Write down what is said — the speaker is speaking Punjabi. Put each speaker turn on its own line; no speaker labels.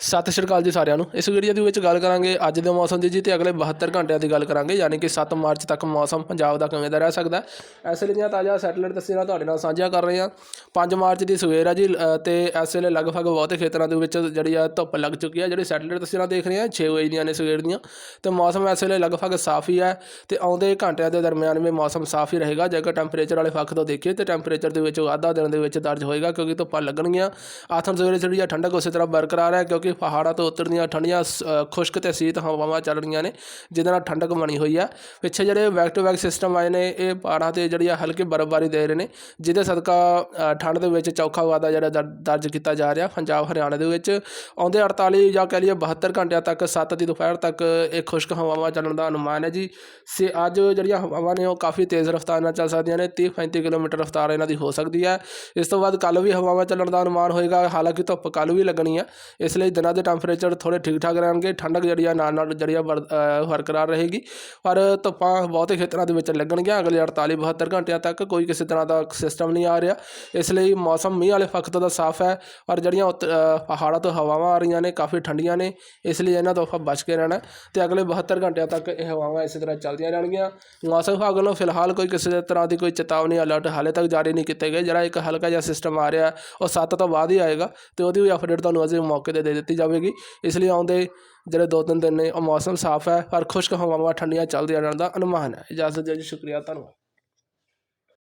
ਸਤਿ ਸ਼੍ਰੀ ਅਕਾਲ ਜੀ ਸਾਰਿਆਂ ਨੂੰ ਇਸ ਵੀਡੀਓ ਦੇ ਵਿੱਚ ਗੱਲ ਕਰਾਂਗੇ ਅੱਜ ਦੇ ਮੌਸਮ ਦੀ ਜੀ ਤੇ ਅਗਲੇ 72 ਘੰਟਿਆਂ ਦੀ ਗੱਲ ਕਰਾਂਗੇ, ਯਾਨੀ ਕਿ 7 ਮਾਰਚ ਤੱਕ ਮੌਸਮ ਪੰਜਾਬ ਦਾ ਕਿਵੇਂ ਦਾ ਰਹਿ ਸਕਦਾ ਹੈ। ਇਸ ਵੇਲੇ ਦੀਆਂ ਤਾਜ਼ਾ ਸੈਟੇਲਾਈਟ ਤਸਵੀਰਾਂ ਤੁਹਾਡੇ ਨਾਲ ਸਾਂਝੀਆਂ ਕਰ ਰਹੇ ਹਾਂ 5 ਮਾਰਚ ਦੀ ਸਵੇਰ ਆ ਜੀ ਅ, ਤੇ ਇਸ ਵੇਲੇ ਲਗਭਗ ਬਹੁਤੇ ਖੇਤਰਾਂ ਦੇ ਵਿੱਚ ਜਿਹੜੀ ਆ ਧੁੱਪ ਲੱਗ ਚੁੱਕੀ ਆ ਜਿਹੜੀ ਸੈਟਲਾਈਟ ਤਸਵੀਰਾਂ ਦੇਖ ਰਹੇ ਹਾਂ 6 ਵਜੇ ਦੀਆਂ ਨੇ ਸਵੇਰ ਦੀਆਂ। ਤੇ ਮੌਸਮ ਇਸ ਵੇਲੇ ਲਗਭਗ ਸਾਫ਼ ਹੀ ਹੈ ਤੇ ਆਉਂਦੇ ਘੰਟਿਆਂ ਦੇ ਦਰਮਿਆਨ ਵੀ ਮੌਸਮ ਸਾਫ਼ ਹੀ ਰਹੇਗਾ। ਜੇਕਰ ਟੈਂਪਰੇਚਰ ਵਾਲੇ ਪੱਖ ਤੋਂ ਦੇਖੀਏ ਤੇ ਟੈਂਪਰੇਚਰ ਦੇ ਵਿੱਚ ਵਾਧਾ ਦਿਨ ਦੇ ਵਿੱਚ ਦਰਜ ਹੋਏਗਾ ਕਿਉਂਕਿ ਧੁੱਪਾਂ ਲੱਗਣਗੀਆਂ। ਆਥਣ ਸਵੇਰੇ ਜਿਹੜੀ ਆ ਠੰਡਕ ਉਸੇ ਤਰ੍ਹਾਂ ਬਰਕਰਾਰ ਹੈ ਕਿਉਂਕਿ ਪਹਾੜਾਂ ਤੋਂ ਉੱਤਰ ਦੀਆਂ ਠੰਡੀਆਂ ਸ- ਖੁਸ਼ਕ ਤੇ ਸੀਤ ਹਵਾਵਾਂ ਚੱਲ ਰਹੀਆਂ ਨੇ ਜਿਹਦੇ ਨਾਲ ਠੰਡਕ ਬਣੀ ਹੋਈ ਆ। ਪਿੱਛੇ ਜਿਹੜੇ ਵੈਕ ਟੂ ਵੈਕ ਸਿਸਟਮ ਆਏ ਨੇ ਇਹ ਪਹਾੜਾਂ ਤੇ ਜਿਹੜੀ ਆ ਹਲਕੀ ਬਰਫ਼ਬਾਰੀ ਦੇ ਰਹੇ ਨੇ ਜਿਹਦੇ ਸਦਕਾ ਠੰਡ ਦੇ ਵਿੱਚ ਚੌਖਾ ਵਾਧਾ ਜਿਹੜਾ ਦਰ- ਦਰਜ ਕੀਤਾ ਜਾ ਰਿਹਾ ਪੰਜਾਬ ਹਰਿਆਣਾ ਦੇ ਵਿੱਚ। ਆਉਂਦੇ 48 ਜਾਂ ਕਹਿ ਲਈਏ 72 ਘੰਟਿਆਂ ਤੱਕ 7 ਦੀ ਦੁਪਹਿਰ ਤੱਕ ਇਹ ਖੁਸ਼ਕ ਹਵਾਵਾਂ ਚੱਲਣ ਦਾ ਅਨੁਮਾਨ ਹੈ ਜੀ। ਸੇ ਅੱਜ ਜਿਹੜੀਆਂ ਹਵਾਵਾਂ ਨੇ ਉਹ ਕਾਫੀ ਤੇਜ਼ ਰਫ਼ਤਾਰ ਨਾਲ ਚੱਲ ਸਕਦੀਆਂ ਨੇ 30 35 ਕਿਲੋਮੀਟਰ ਰਫ਼ਤਾਰ ਇਹਨਾਂ ਦੀ ਹੋ ਸਕਦੀ ਹੈ। ਇਸ ਤੋਂ ਬਾਅਦ ਕੱਲ ਵੀ ਹਵਾਵਾਂ ਚੱਲਣ ਦਾ ਅਨੁਮਾਨ ਹੋਏਗਾ, ਹਾਲਾਂਕਿ ਧੁੱਪ ਕੱਲ ਵੀ ਲੱਗਣੀ ਹੈ। ਇਸ ਲਈ ਦਿਨਾਂ ਦੇ ਟੈਂਪਰੇਚਰ ਥੋੜੇ ਠੀਕ ਠਾਕ ਰਹਿਣਗੇ, ਠੰਡਕ ਜਿਹੜੀ ਆ ਨਾਲ ਨਾਲ ਜਿਹੜੀ ਆ ਬਰ- ਬਰਕਰਾਰ ਰਹੇਗੀ। ਪਰ ਧੁੱਪਾਂ ਬਹੁਤੇ ਖੇਤਰਾਂ ਦੇ ਵਿੱਚ ਲੱਗਣਗੀਆਂ, ਅਗਲੇ 48 72 ਘੰਟਿਆਂ ਤੱਕ ਕੋਈ ਕਿਸੇ ਤਰ੍ਹਾਂ ਦਾ ਸਿਸਟਮ ਨਹੀਂ ਆ ਰਿਹਾ। ਇਸ ਇਸ ਲਈ ਮੌਸਮ ਮੀਂਹ ਵਾਲੇ ਪੱਖ ਦਾ ਸਾਫ਼ ਹੈ ਔਰ ਜਿਹੜੀਆਂ ਉੱਤ- ਅ, ਪਹਾੜਾਂ ਤੋਂ ਹਵਾਵਾਂ ਆ ਰਹੀਆਂ ਨੇ ਕਾਫੀ ਠੰਡੀਆਂ ਨੇ ਇਸ ਲਈ ਇਹਨਾਂ ਤੋਂ ਆਪਾਂ ਬਚ ਕੇ ਰਹਿਣਾ ਤੇ ਅਗਲੇ 72 ਘੰਟਿਆਂ ਤੱਕ ਇਹ ਹਵਾਵਾਂ ਇਸੇ ਤਰ੍ਹਾਂ ਚੱਲਦੀਆਂ ਰਹਿਣਗੀਆਂ। ਮੌਸਮ ਵਿਭਾਗ ਵੱਲੋਂ ਫਿਲਹਾਲ ਕੋਈ ਕਿਸੇ ਤਰ੍ਹਾਂ ਦੀ ਕੋਈ ਚੇਤਾਵਨੀ ਅਲਰਟ ਹਾਲੇ ਤੱਕ ਜਾਰੀ ਨਹੀਂ ਕੀਤੇ ਗਏ। ਜਿਹੜਾ ਇੱਕ ਹਲਕਾ ਜਿਹਾ ਸਿਸਟਮ ਆ ਰਿਹਾ ਉਹ 7 ਤੋਂ ਬਾਅਦ ਹੀ ਆਏਗਾ ਤੇ ਉਹਦੀ ਵੀ ਅਪਡੇਟ ਤੁਹਾਨੂੰ ਅਜੇ ਮੌਕੇ ਤੇ ਦੇ ਦਿੱਤੀ ਜਾਵੇਗੀ। ਇਸ ਲਈ ਆਉਂਦੇ ਜਿਹੜੇ ਦੋ ਤਿੰਨ ਦਿਨ ਨੇ ਉਹ ਮੌਸਮ ਸਾਫ਼ ਹੈ ਪਰ ਖੁਸ਼ਕ ਹਵਾਵਾਂ ਠੰਡੀਆਂ ਚੱਲਦੀਆਂ ਰਹਿਣ ਦਾ ਅਨੁਮਾਨ ਹੈ। ਇਜਾਜ਼ਤ ਦਿਓ ਜੀ ਸ਼ੁਕਰੀਆ ਧੰਨਵਾਦ।